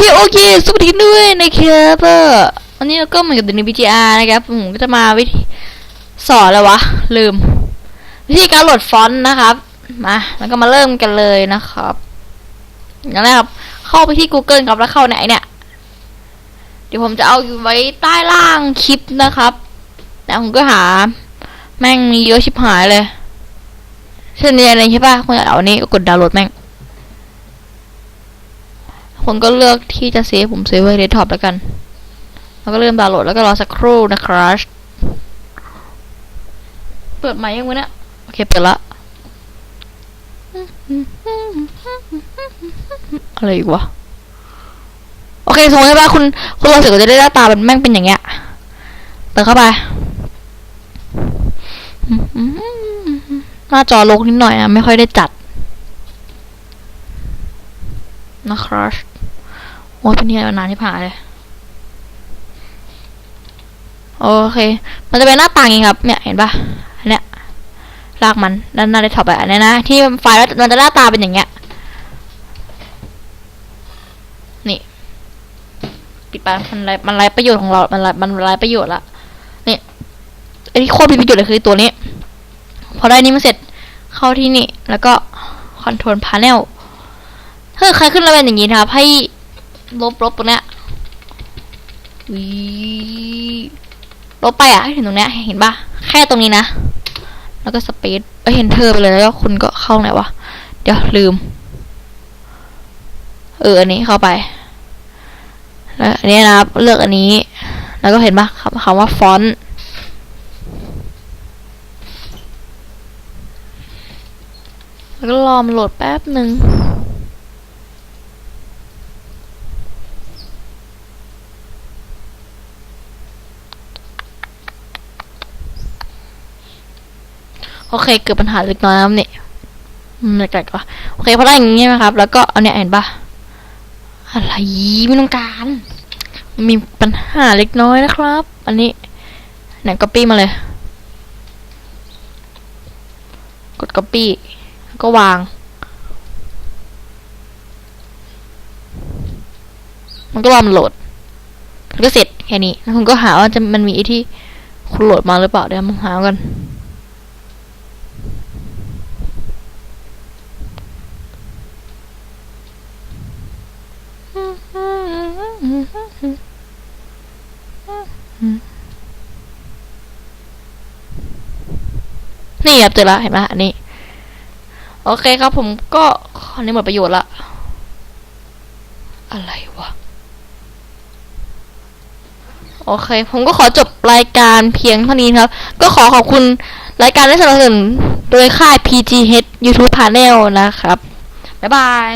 เคโอเคสวัสดีด้วยนะครับออวันนี้เราก็เหมือนกับใน BGR นะครับผมก็จะมาวิธีสอนแล้ววะ ลืม วิธีการโหลดฟอนต์นะครับ มา แล้วก็มาเริ่มกันเลยนะครับอย่างแรกครับ เข้าไปที่ Google ครับแล้วเข้าไหนเนี่ย เดี๋ยวผมจะเอาอยู่ไว้ใต้ล่างคลิปนะครับแต่ผมก็หา แม่งมีเยอะชิบหายเลย เช่นนี้อะไรใช่ปะคุณอยากเอาอันนี้ก็กดดาวน์โหลดแม่ง ผมก็เลือกที่จะเซฟผมเซฟไว้ในท็อปแล้วกัน แล้วก็เริ่มดาวน์โหลดแล้วก็รอสักครู่นะครับ เปิดใหม่ยังวะเนี่ยโอเคเปิดละ อะไรอีกวะ โอเคสมมติว่าคุณคุณลองเสร็จก็จะได้หน้าตามันแม่งเป็นอย่างเงี้ยเปิดเข้าไปหน้าจอลกนิดหน่อยนะไม่ค่อยได้จัดนะครับ โอ้ยเป็นเนี่ยนานที่ผ่านเลย โอเค มันจะเป็นหน้าต่างองครับ เนี่ย เห็นปะเนี้ยลากมัน ด้านหน้าได้ท็อปไปอันเนี้ยนะ ที่ไฟล์แล้วมันจะหน้าตาเป็นอย่างเงี้ย นี่ ปิดไปมันไรมันไรประโยชน์ของเรา มันไรมันไรประโยชน์ละ นี่ไอ้ที่โคตรมีประโยชน์เลยคือตัวนี้ พอได้นี้มาเสร็จ เข้าที่นี่ แล้วก็คอนโทรลพาเนลถ้าใครขึ้นระเบียนอย่างนี้นะครับให้ ลบลบตรงเนี้ยวีลบไปอะให้ถึงตรงเนี้ย เห็นปะแค่ตรงนี้นะ แล้วก็สเปซเอ้ยเห็นเธอไปเลยแล้วก็คุณก็เข้าไหนวะ เดี๋ยวลืม เออ อันนี้เข้าไปแล้วอันนี้นะครับ เลือกอันนี้ แล้วก็เห็นปะคำคำว่าฟอนต์แล้วก็รอมันโหลดแป๊บหนึ่ง โอเคเกิดปัญหาเล็กน้อยนะครับนี่อืมเล็กๆก็โอเคพอได้อย่างงี้ใช่ไหมครับ แล้วก็เอาเนี่ยเห็นปะอะไรไม่ต้องการ มีปัญหาเล็กน้อยนะครับ อันนี้ไหน copy มาเลย กด copy แล้ก็วาง มันก็รอมโหลดแล้วก็เสร็จแค่นี้แล้วคุณก็หาว่าจะมันมีไอที่คุณโหลดมาหรือเปล่าเดี๋ยวมาหากัน นี่ครับเจอละเห็นไหมอันนี้ โอเคครับผมก็อันนี้หมดประโยชน์ละ อะไรวะ โอเค ผมก็ขอจบรายการเพียงเท่านี้ครับ ก็ขอขอบคุณรายการที่สนับสนุนโดยค่าย PGH YouTube Panel นะครับ บ๊ายบาย